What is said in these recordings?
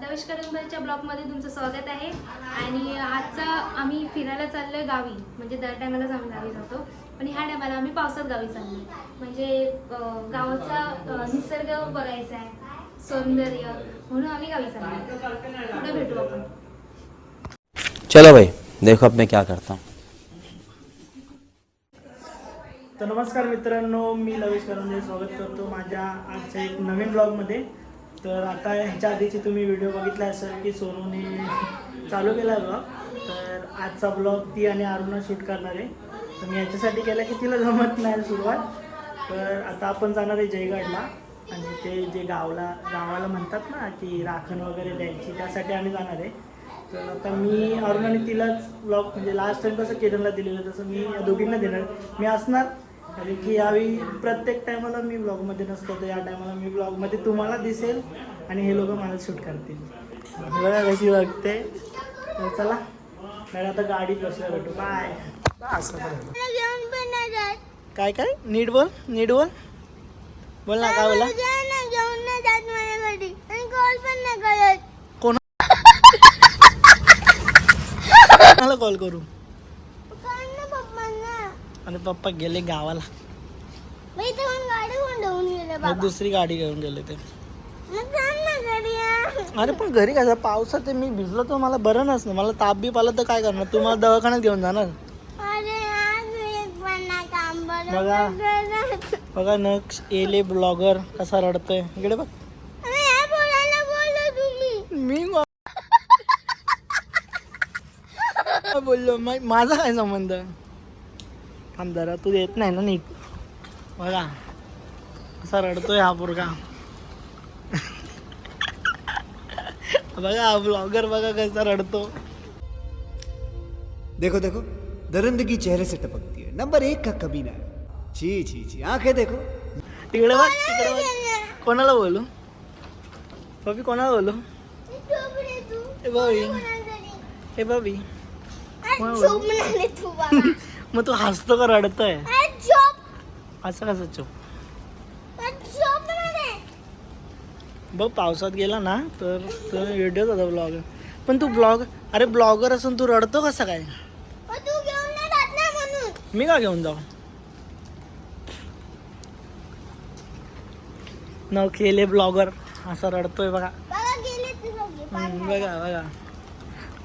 नवेश करंबलच्या ब्लॉगमध्ये तुमचं स्वागत आहे. आणि आजचा आम्ही फिरायला चाललो आहे गावी. म्हणजे दर टायमालाच आम्ही गावी जातो. पण ह्या टायमाला आम्ही पावसात गावी चाललो म्हणजे गावाचा निसर्ग बघायचा आहे. सौंदर्य. म्हणून आम्ही गावी चाललो पुढे भेटू आपण. चलो भाई देखो अब मैं क्या करता हूँ. तर नमस्कार मित्रांनो मी लवेश करंजे स्वागत करतो माझ्या आजच्या एक नवीन ब्लॉगमध्ये तर आता ह्याच्या आधीची तुम्ही व्हिडिओ बघितला असेल की सोनूने चालू केला ब्लॉग तर आजचा ब्लॉग ती आणि अरुणा शूट करणार आहे. तर मी याच्यासाठी केला की तिला जमत नाही सुरुवात. तर आता आपण जाणार आहे जयगडला. आणि ते जे गावला गावाला म्हणतात ना की राखण वगैरे द्यायची त्यासाठी आम्ही जाणार आहे. तर आता मी अरुणाने तिलाच ब्लॉग म्हणजे लास्ट टाइम कसं केरळला दिलेलं तसं मी या दोघींना देणार. मी असणार आणि की यावेळी प्रत्येक टायमाला मी ब्लॉगमध्ये नसतो तर या टायमाला मी ब्लॉगमध्ये तुम्हाला दिसेल आणि हे लोक मला शूट करतील. बघा कशी वागते तर चला मॅडम आता गाडी कसं भेटू. बाय असं काय काय? नीट बोल नीट बोल. बोल ना काय बोला कोण मला कॉल करू? आणि पप्पा गेले गावाला. मग दुसरी गाडी घेऊन गेले ते. अरे पण घरी कसं पावसात मी भिजलो तर मला बरं नसतं. मला ताप बीप आला तर काय करणार? तू मला दवाखान्यात घेऊन जाणार? बघा. बघा नक्ष एले ब्लॉगर कसा रडतोय. इकडे बघ. मी बोललो? माझा काय संबंध? थांब जरा तू देत नाही ना नीट. बघा कसा रडतोय हा पोरगा. बघा हा ब्लॉगर बघा कसा रडतो. देखो देखो दरिंदगी चेहरे से टपकती है। नंबर एक का कमीना है छी छी छी आंखें देखो। तिकडे बघ तिकडे बघ. कोणाला बोलू? बबी कोणाला बोलू? ए बबी ए बबी मग तू हसतो का रडतोय? असं कसं चुप बघ पावसात गेला ना तर व्हिडिओ होता ब्लॉग पण तू ब्लॉग अरे ब्लॉगर असून तू रडतो कसा काय? मी का घेऊन जाऊ? न केले ब्लॉगर असा रडतोय बघा. बघा बघा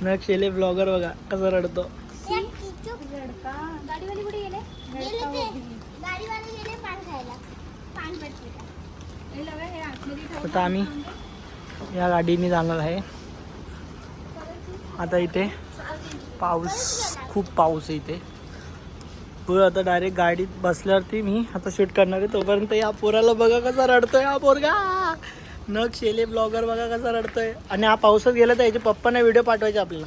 न केले ब्लॉगर बघा कसा रडतो गाडीवाली कुठे गेले आता आम्ही या गाडीने जाणार आहे. आता इथे पाऊस खूप पाऊस आहे इथे. पुढे आता डायरेक्ट गाडीत बसल्यावरती मी आता शूट करणार आहे. तोपर्यंत या पोराला बघा कसा रडतोय हा पोरगा. न शेले ब्लॉगर बघा कसा रडतोय. आणि हा पावसात गेला तर याच्या पप्पांना व्हिडिओ पाठवायचे आपल्याला.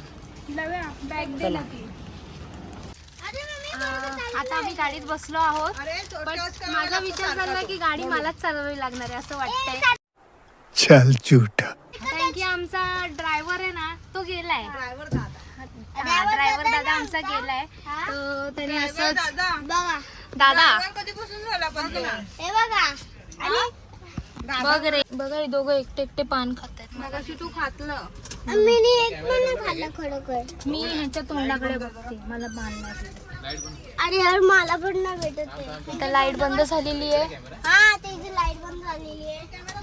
चला. आता आम्ही गाडीत बसलो आहोत. पण माझा विचार झाला की गाडी मलाच चालवावी लागणार आहे असं वाटतंय. चल झूठा कारण की आमचा ड्रायव्हर आहे ना तो गेलाय. ड्रायव्हर दादा. आमचा गेलाय. तो त्याने असंच दादा. बघ. रे. बघा हे दोघं एकटे एकटे पान खातात मग तू खातलं. मी ह्याच्या तोंडाकडे बघते. मला पान नाही अरे यार मला पण ना भेटत लाइट बंद झालेली आहे. हा त्याची लाइट बंद झालेली आहे.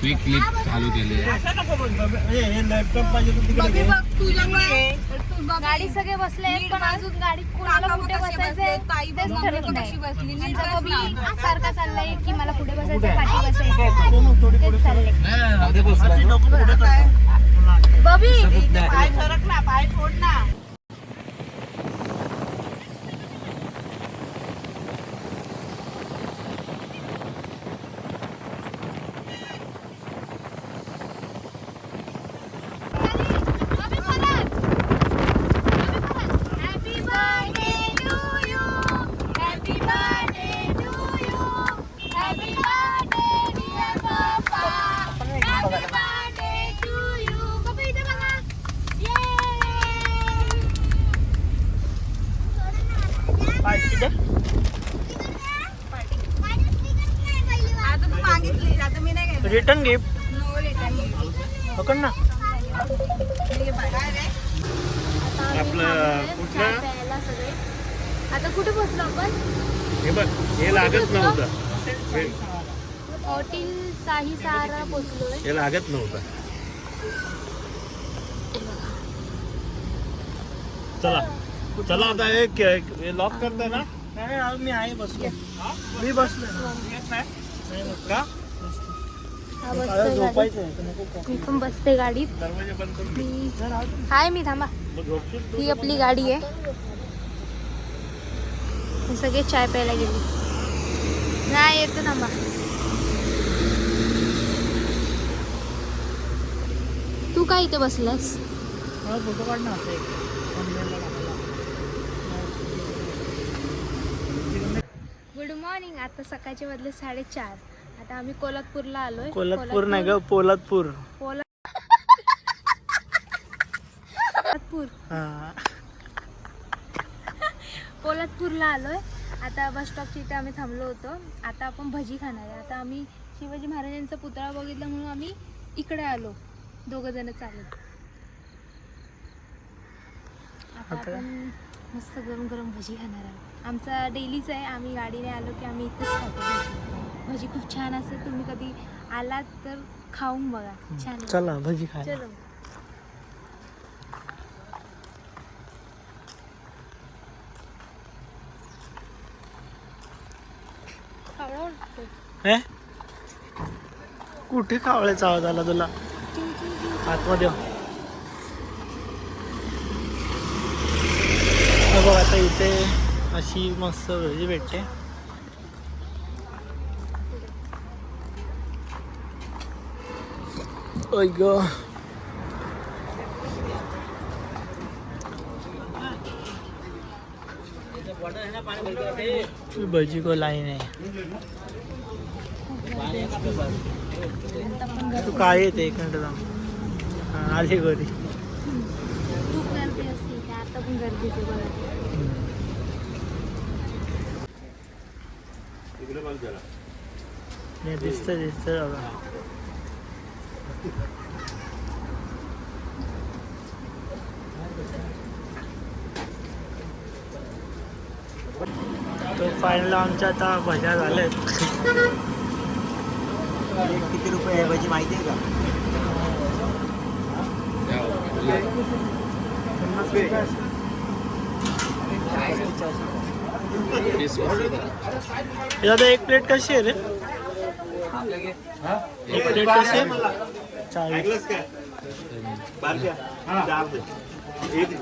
क्विक क्लिप चालू केले. लॅपटॉप पाहिजे तर तिकडे घे. गाडी सगळे बसले पण अजून गाडीत कोणाला कुठे बसायचंय तेच ठरत नाही. आमचा बबी सारखा चाललाय की मला कुठे बसायचं पाठी बसायचं तेच चाललंय. बबी! Happy birthday इथे आता तू मागितली आता मी नाही घेणार रिटर्न गिफ्ट नो रिटर्न पकड ना. आपलं कुठलं? आता कुठे पोहोचलो आपण? हे बघ हे लागत नव्हतं. हॉटेल साही सहारा पोहोचलोय हे लागत नव्हतं. चला. चला आता एक लॉक करता ना? नाही मी आहे बसलो. मी बसलो. का? हा बसतोय गाडीत? मी पण बसते गाडीत. मी हाय मी थांबा? ही आपली गाडी आहे सगळे चाय प्यायला गेले नाही येतो थांबा तू काय इथे बसलास फोटो. गुड मॉर्निंग आता सकाळचे वाजले साडेचार आता आम्ही कोल्हापूरला आलोय. कोल्हापूर नाही ग पोलादपूर. पोला- कोल्हापूर हा. पोलादपूरला आलोय. आता बस स्टॉपच्या इथे आम्ही थांबलो होतो. आता आपण भजी खाणार आहे. आता आम्ही शिवाजी महाराजांचा पुतळा बघितला म्हणून आम्ही इकडे आलो. दोघं जण चालत. आता आता? आपण मस्त गरम गरम भजी खाणार आहोत. आमचा डेलीच आहे. आम्ही गाडीने आलो की आम्ही इथेच खातो. भजी भजी खूप छान असते. तुम्ही कधी आलात तर खाऊन बघा. छान. चला भजी खायला. चलो. कुठे कावळ्याचा आवाज आला तुला? आतमध्ये बघ आता इथे अशी मस्त भजी भेटते. ओय ग भजी को लाईन आहे तू काय येते एक मिनिट हा, आली बघा बघ हे दिसतं दिसतं बाबा तो फायनल आमच्या आता भज्या झाल्यात. किती रुपये आहे भजी माहिती आहे का? पन्नास. हे एक प्लेट कशी आहे रे?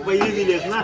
पहिली दिलीस ना?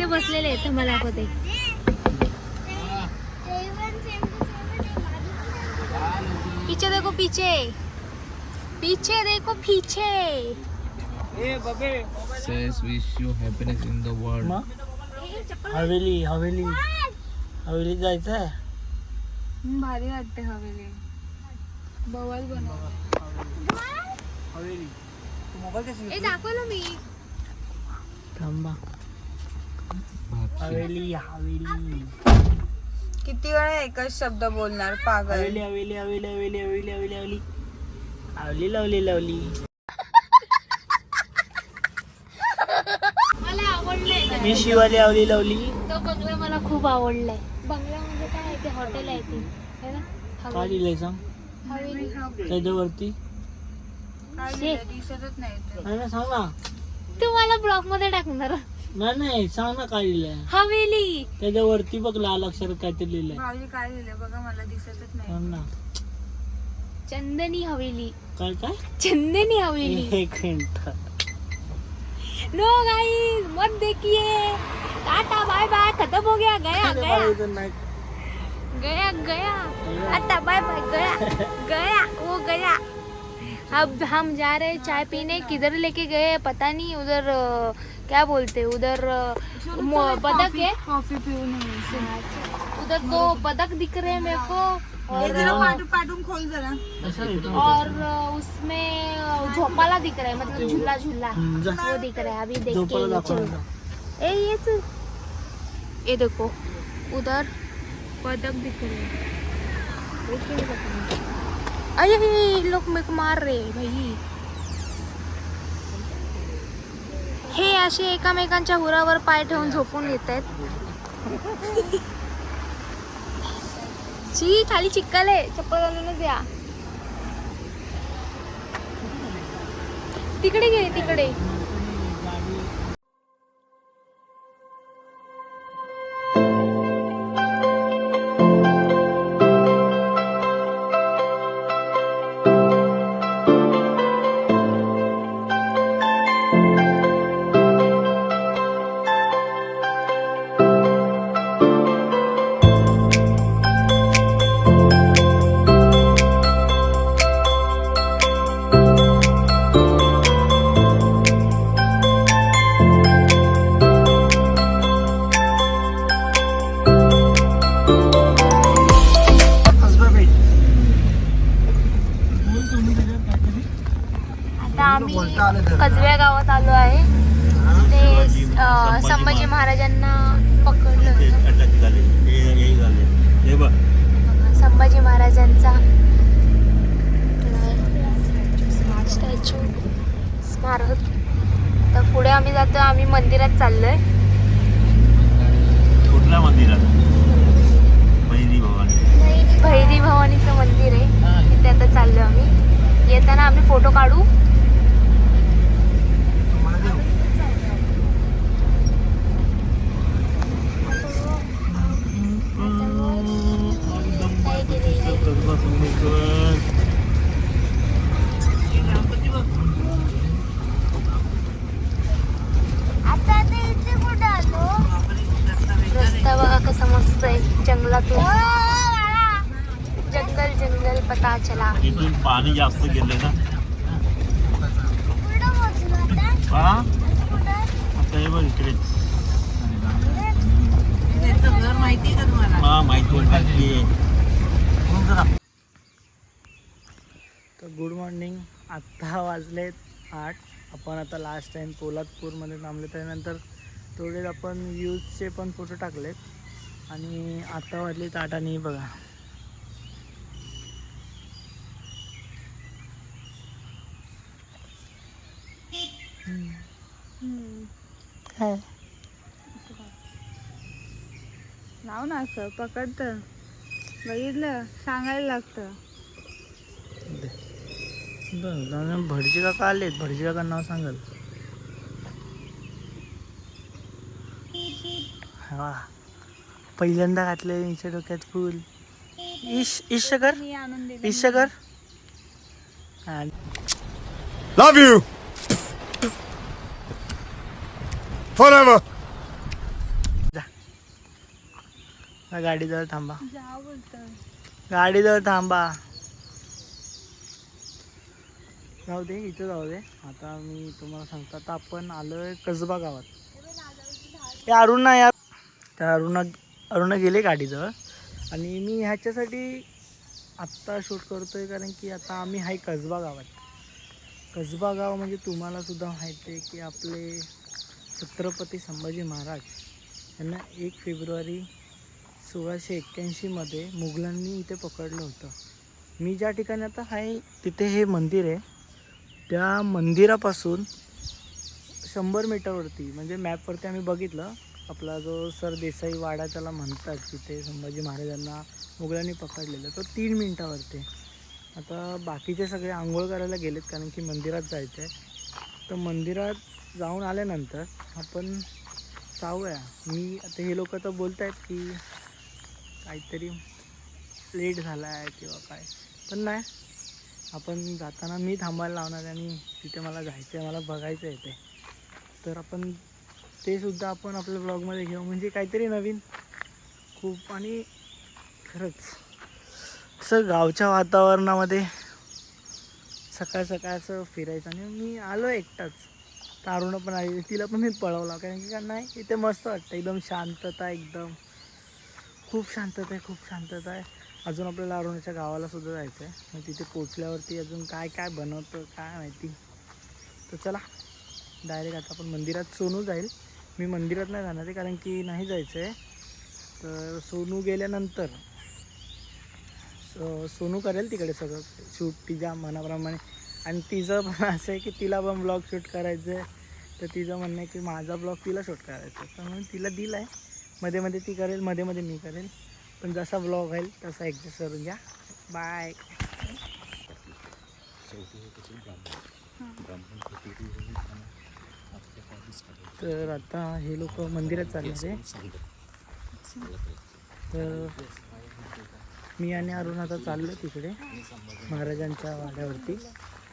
इथे बसलेले आहेत मला दाखवते पीछे देखो पीछे. पीछे देखो पीछे. says wish you happiness in the world. Haveli Haveli. Haveli जायचं आहे भारी वाटते हवेली. बवल बनव हवेली. तू मोबाईल दाखवलं मी. थांबा. हवेली हवेली. किती वेळा एकच शब्द बोलणार पागल. हवेली हवेली हवेली हवेली हवेली हवेली हवेली. हवेली लावली लावली मला आवडलंय मी शिवाली हवेली लावली तो बंगला मला खूप आवडलाय. बंगला म्हणजे काय आहे? ते हॉटेल आहे ते. है ना? काय हवेली लिहिलंय सांग? हवेली. त्याच्यावरती. काय शे. लिहिलंय? दिसतच नाही ते. नाही ना सांग ना. तू मला ब्लॉगमध्ये टाकणार. नाही नाही सांग ना काय लिहिलंय. हवेली त्याच्यावरती बघ लाल अक्षरात काहीतरी लिहिलंय. भाऊजी काय लिहिलंय बघा मला दिसतच नाही. सांग ना. चंदनी हवेली. काय काय? चंदनी हवेली. एक मिनिट. नो गाइस मत देखिए. Tata bye bye. खत्म हो गया गया गया. गया गया. टाटा बाय बाय गया. गया वो गया. अब हम जा रहे चाय पीने. किधर लेके गए पता नहीं उधर क्या बोलते उधर अ, मो- पदक है? कॉफ़ी पिऊन उधर दो पदक दिख रहे हैं मेरे को और खोल जरा। और उसमें झोपाला दिख रहा है मतलब झूला झूला। वो दिख रहा है अभी देख के ये. ए ये तो ये देखो उधर पदक दिख रहे हैं। अरे लोग मेरे को मार रहे हैं भाई। हे असे एकामेकांच्या उरावर पाय ठेवून झोपून येत आहेत. ची खाली चिक्कल आहे. चप्पल घालूनच या. तिकडे घे तिकडे. स्मारक तर पुढे आम्ही जातो आम्ही मंदिरात चाललोय. कुठल्या मंदिरात? भैरी भवानीचं मंदिर आहे. तिथे आता चाललोय आम्ही. येताना आम्ही फोटो काढू रस्ता बघा कसा मस्त आहे जंगलातून जंगल जंगल पता चला इथून पाणी जास्त गेले ना. हा? आता हे बघ इकडे माहिती का तुम्हाला हा माहिती माहिती आहे. तर गुड मॉर्निंग आत्ता वाजलेत आठ. आपण आता लास्ट टाईम पोलादपूरमध्ये थांबले त्यानंतर थोडे आपण व्ह्यूजचे पण फोटो टाकलेत. आणि आत्ता वाजलेत आठ आणि बघा. काय? लाव ना असं पकडत बघितलं सांगायला लागतं. बरं भटजी काका आलेत. भटजी काका नाव सांगाल. हा. पहिल्यांदा घातले यांच्या डोक्यात फुल. इश इश कर. इश कर. लव यू फॉर एवर गाडीजवळ थांबा. गाडीजवळ थांबा. जाऊ दे इथं जाऊ दे. आता मी तुम्हाला सांगतो आता आपण आलोय कसबा गावात. ते अरुणा या. त्या अरुणा अरुणा गेले गाडीजवळ आणि मी ह्याच्यासाठी आत्ता शूट करतोय कारण की आता आम्ही आहे कसबा गावात. कसबा गाव म्हणजे तुम्हाला सुद्धा माहिती आहे की आपले छत्रपती संभाजी महाराज यांना एक फेब्रुवारी सोळाशे एक्क्याऐंशीमध्ये मुघलांनी इथे पकडलं होतं. मी ज्या ठिकाणी आता आहे तिथे हे मंदिर आहे. त्या मंदिरापासून शंभर मीटरवरती म्हणजे मॅपवरती आम्ही बघितलं. आपला जो सर देसाई वाडा त्याला म्हणतात तिथे संभाजी महाराजांना मुघलांनी पकडलेलं तो तीन मिनटावरती आता बाकीचे सगळे आंघोळ करायला गेलेत कारण की मंदिरात जायचं आहे तर मंदिरात जाऊन आल्यानंतर आपण जाऊया. मी आता हे लोक तर बोलत आहेत की काहीतरी लेट झाला आहे किंवा काय. पण नाही. आपण जाताना मी थांबायला लावणार आहे आणि तिथे मला जायचं आहे मला बघायचं आहे ते. तर आपण ते सुद्धा आपण आपल्या ब्लॉगमध्ये घेऊ. म्हणजे काहीतरी नवीन खूप आणि खरंच असं गावच्या वातावरणामध्ये सकाळ सकाळ असं फिरायचं. आणि मी आलो एकटाच. तारुण पण आली तिला पण मी पळवला. कारण की का नाही इथे मस्त वाटतं. एकदम शांतता एकदम. खूप शांतता आहे खूप शांतता आहे. अजून आपल्याला अरुणाच्या गावाला सुद्धा जायचं आहे मग तिथे पोचल्यावरती अजून काय काय बनवतं काय माहिती? तर चला. डायरेक्ट आता आपण मंदिरात सोनू जाईल. मी मंदिरात नाही जाणार आहे कारण की नाही जायचं आहे तर सोनू गेल्यानंतर सो सोनू करेल तिकडे सगळं. शूट तिच्या मनाप्रमाणे. आणि तिचं पण असं आहे की तिला पण ब्लॉग शूट करायचं आहे तर तिचं म्हणणं आहे की माझा ब्लॉग तिला शूट करायचा आहे तर म्हणून तिला दिला आहे मध्ये मध्ये ती करेल मध्ये मध्ये मी करेल. पण जसा ब्लॉग होईल तसा ॲडजस्ट करून घ्या. बाय तर आता हे लोक मंदिरात चालले तर मी आणि अरुण आता चाललो तिकडे महाराजांच्या वाड्यावरती.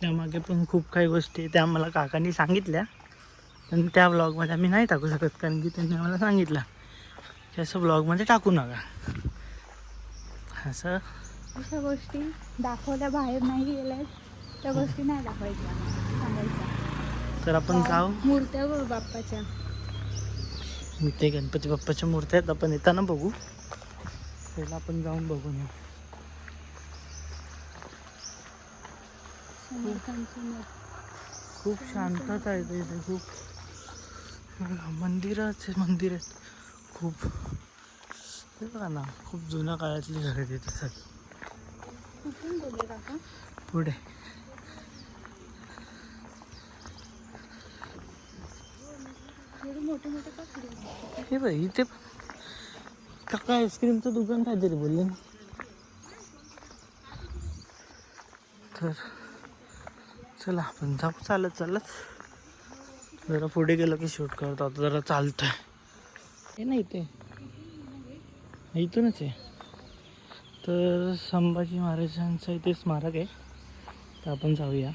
त्यामागे पण खूप काही गोष्टी त्या आम्हाला काकांनी सांगितल्या. पण त्या ब्लॉगमध्ये आम्ही नाही टाकू शकत कारण की त्यांनी आम्हाला सांगितलं की असं ब्लॉगमध्ये टाकू नका. असं. अशा गोष्टी दाखवल्या बाहेर नाही गेल्या त्या गोष्टी नाही दाखवायच्या. सांगायच्या. तर आपण जाऊ. मूर्त्या बघ बाप्पाच्या. इथे गणपती बाप्पाच्या मूर्त्या आहेत. आपण येताना बघू. पहिला आपण जाऊन बघून येऊ खूप शांतता आहे इथे खूप. मंदिराचे मंदिर आहेत खूप. ते बघा ना खूप जुन्या काळातली घर आहेत इथे सगळी. पुढे. हे बघ इथे काका आईस्क्रीमचं दुकान काहीतरी बोलले ना. तर चला आपण जाऊ. चालत चालत. जरा पुढे गेलं की शूट करतो. आता जरा चालतंय. हे नाही ते. इथूनच आहे. तर संभाजी महाराजांचं इथे स्मारक आहे. तर आपण जाऊया.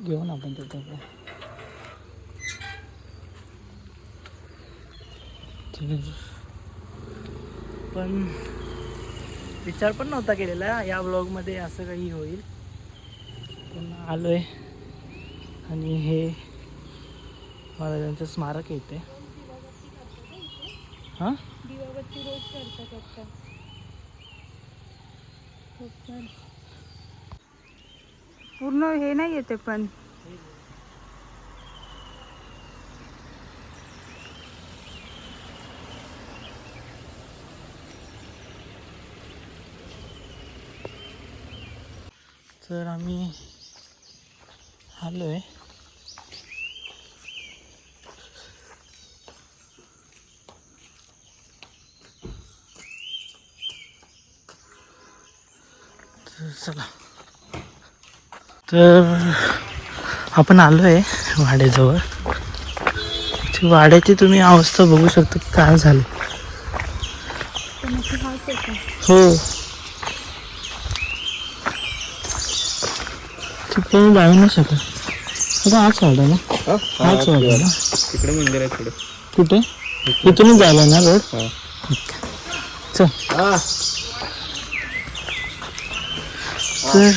घेऊ ना आपण तिथं तर पण विचार पण नव्हता केलेला. या ब्लॉगमध्ये असं काही होईल. पण आलो आहे आणि हे महाराजांचं स्मारक आहे इथे. हां? दिवाबत्ती रोज करतात. पूर्ण हे नाही येते पण. तर आम्ही आलो आहे तर चला. तर आपण आलो आहे वाड्याजवळ. ती वाड्याची तुम्ही अवस्था बघू शकता की काय झालं. हो. तिकडे जाऊ नाही शकत आता आज वाडा ना? हाच वाडा ना? तिकडे मंदिर आहे पुढे. कुठे? इथूनच झाला ना रोड? चल. तर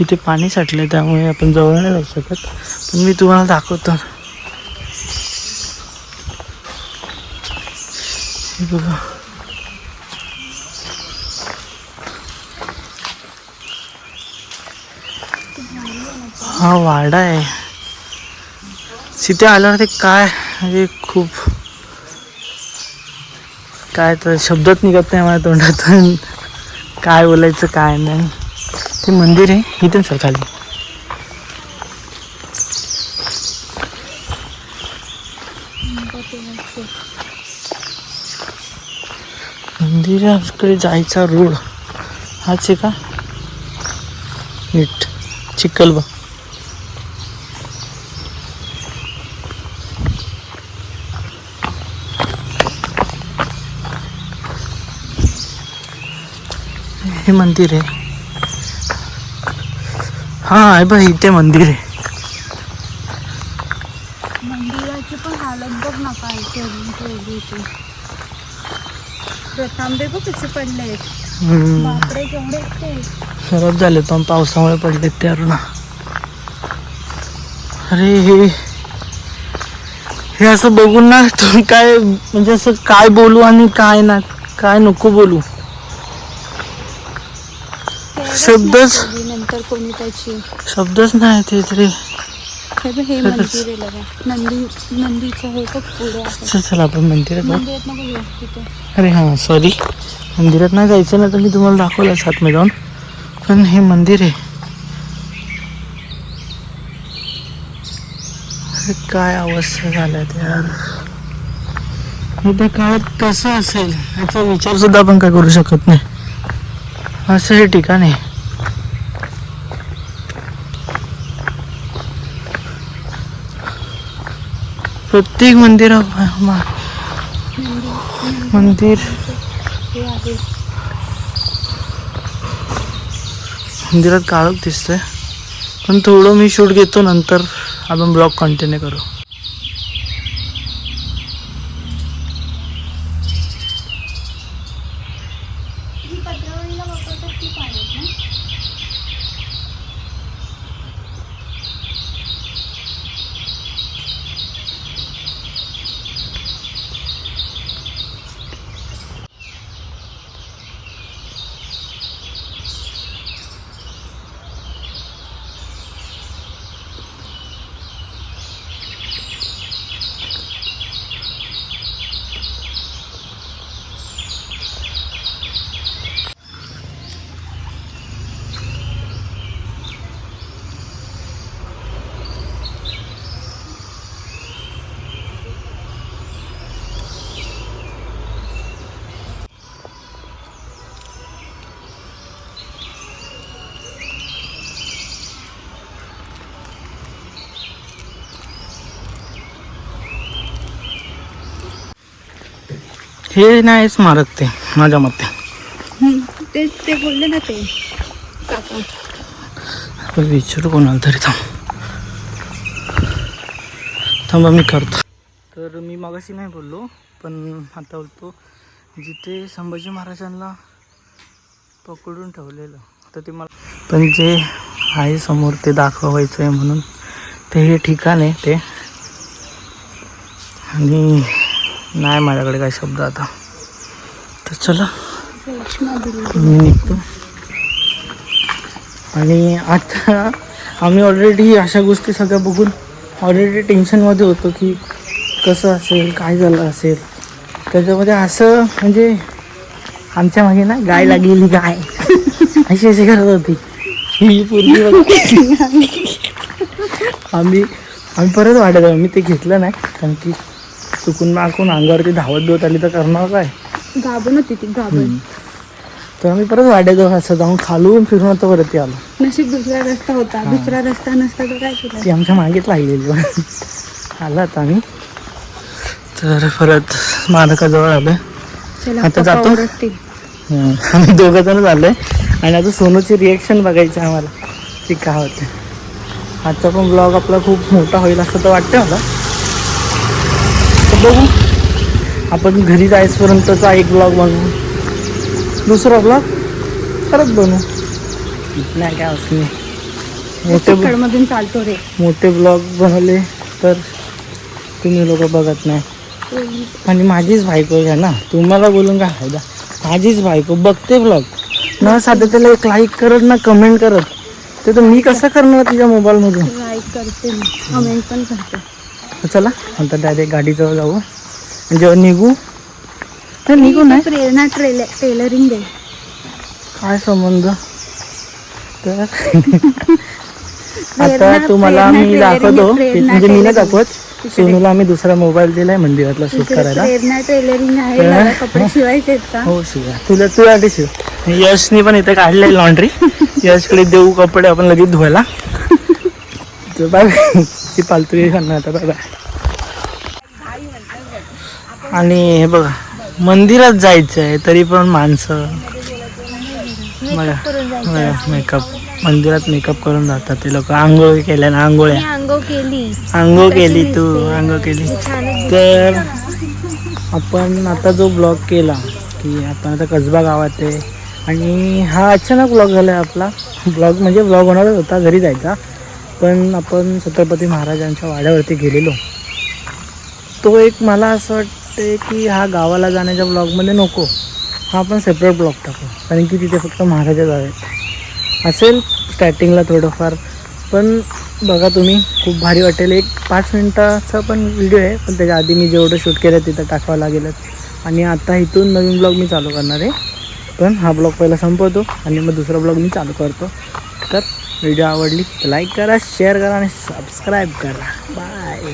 इथे पाणी साठलं त्यामुळे आपण जवळ नाही जाऊ शकत. पण मी तुम्हाला दाखवतो. बघा. हा वाडा आहे तिथे आल्यावर ते काय? म्हणजे खूप काय तर शब्दच निघत नाही माझ्या तोंडातून. काय बोलायचं काय नाही. ते मंदिर आहे इथे सर खाली. मंदिराकडे जायचा रोड हाच आहे का? नीट. चिखल हे मंदिर आहे. हा आहे बघ इथे मंदिर आहे. मंदिराची पण हालत बघ ना काय बघ कसे पडले बापरे केवढे ते. खराब झाले पण पावसामुळे पडले ते अरुणा. अरे हे हे असं बघून ना तुम्ही काय म्हणजे असं काय बोलू आणि काय ना काय नको बोलू. शब्दच नंतर कोणी त्याची शब्दच नाही ते तरी. हे मंदिर आहे बघा. नंदी नंदीचं हे बघ पुढे आहे. चल चल आपण मंदिरात जाऊ. मंदिरात नको घेऊ तिथे अरे हां सॉरी मंदिरात नाही जायचं ना तर मी तुम्हाला दाखवलं सातमध्ये जाऊन. पण हे मंदिर आहे. अरे काय अवस्था झाल्या यार हे त्या काळात कसं असेल याचा विचार सुद्धा आपण काय करू शकत नाही. असं हे ठिकाण आहे. प्रत्येक मंदिरा मंदिर. मंदिरात काळोख दिसतंय. पण थोडं मी शूट घेतो नंतर आपण ब्लॉग कंटिन्यू करू. हे नाही स्मारक ते माझ्या मते. हम्म, ते ते बोलले ना ते. आपण विचारू कोणाला तरी थांब. थांबा मी करतो. तर मी मागाशी नाही बोललो पण आता बोलतो जिथे संभाजी महाराजांना पकडून ठेवलेलं तर ते मला पण जे आहे समोर ते दाखवायचं आहे म्हणून ते हे ठिकाण आहे ते. आणि नाही माझ्याकडे काय शब्द आता. तर चला. मी निघतो. आणि आता आम्ही ऑलरेडी अशा गोष्टी सगळ्या बघून ऑलरेडी टेन्शनमध्ये होतो की कसं असेल काय झालं असेल. त्याच्यामध्ये असं म्हणजे आमच्या मागे ना गाय लागलेली गाय. अशी अशी करत होती. ही पूर्वी आम्ही आम्ही परत वाढत आहोत मी ते घेतलं नाही कारण की चुकून माकून अंगावरती धावत बिवत आली तर करणार काय? गाभण होती ती गाभण तर आम्ही परत जाऊ असं जाऊन खालून फिरून आता वरती आलो. नशीब दुसरा रस्ता होता. दुसरा रस्ता नसता तर काय केलं? ती आमच्या मागेच लागलेली. आलो आता आम्ही. तर परत स्मारकाजवळ आलोय. चला आता जातो? आम्ही दोघं जण आलोय आणि आता सोनूची रिएक्शन बघायची आहे आम्हाला. की काय होते. आजचा पण ब्लॉग आपला खूप मोठा होईल असं तर वाटतं मला. बघू. आपण घरी जायचपर्यंतचा एक ब्लॉग बनवू दुसरा ब्लॉग परत बनवू नाही काय असं नाही. मोठे चालतो रे. मोठे ब्लॉग बनवले तर तुम्ही लोक बघत नाही. आणि माझीच बायको आहे ना. तुम्हाला बोलून काय फायदा? माझीच बायको बघते ब्लॉग न साधं त्याला एक लाईक करत ना कमेंट करत. ते तर मी कसं करणार तिच्या मोबाईलमधून लाईक करते मी. कमेंट पण करते. चला आता डायरेक्ट गाडीजवळ जाऊ. जेव्हा निघू? तर निघू नाही. प्रेरणा ट्रेलर टेलरिंग दे काय संबंध? तर आता तुम्हाला मी दाखवतो. म्हणजे मी नाही. दाखवत. सोनूला आम्ही दुसरा मोबाईल दिलाय मंदिरातला शूट करायला. टेलरिंग आहे कपडे शिवायचे हो शिवा. तुला तुझ्यासाठी शिव. यशनी पण इथे काढले लॉन्ड्री यशकडे देऊ कपडे आपण लगेच धुवायला. तर बाय ती पालतू करणार आता. Bye bye. आणि हे बघा मंदिरात जायचं आहे तरी पण माणसं. बघा मेकअप मंदिरात मेकअप करून जातात ते लोक. आंघोळ केल्या ना आंघोळ्या. अंगो केली. आंघोळ केली तू आंघोळ केली. तर आपण आता जो ब्लॉग केला की आपण आता कसबा गावात आहे. आणि हा अचानक ब्लॉग झाला आपला. ब्लॉग म्हणजे ब्लॉग होणारच होता घरी जायचा. पण आपण छत्रपती महाराजांच्या वाड्यावरती गेलेलो. तो एक मला असं वाटते की हा गावाला जाण्याच्या ब्लॉगमध्ये नको. हा आपण सेपरेट ब्लॉग टाकू. कारण की तिथे फक्त महाराजाच आहेत असेल स्टार्टिंगला थोडंफार. पण बघा तुम्ही खूप भारी वाटेल. एक पाच मिनटाचा पण व्हिडिओ आहे पण त्याच्या आधी मी जेवढं शूट केलं तिथं टाकावं लागेलच आणि आता इथून नवीन ब्लॉग मी चालू करणार आहे. पण हा ब्लॉग पहिला संपवतो आणि मग दुसरा ब्लॉग मी चालू करतो. तर व्हिडिओ आवडली तर लाईक करा शेअर करा आणि सबस्क्राईब करा. बाय.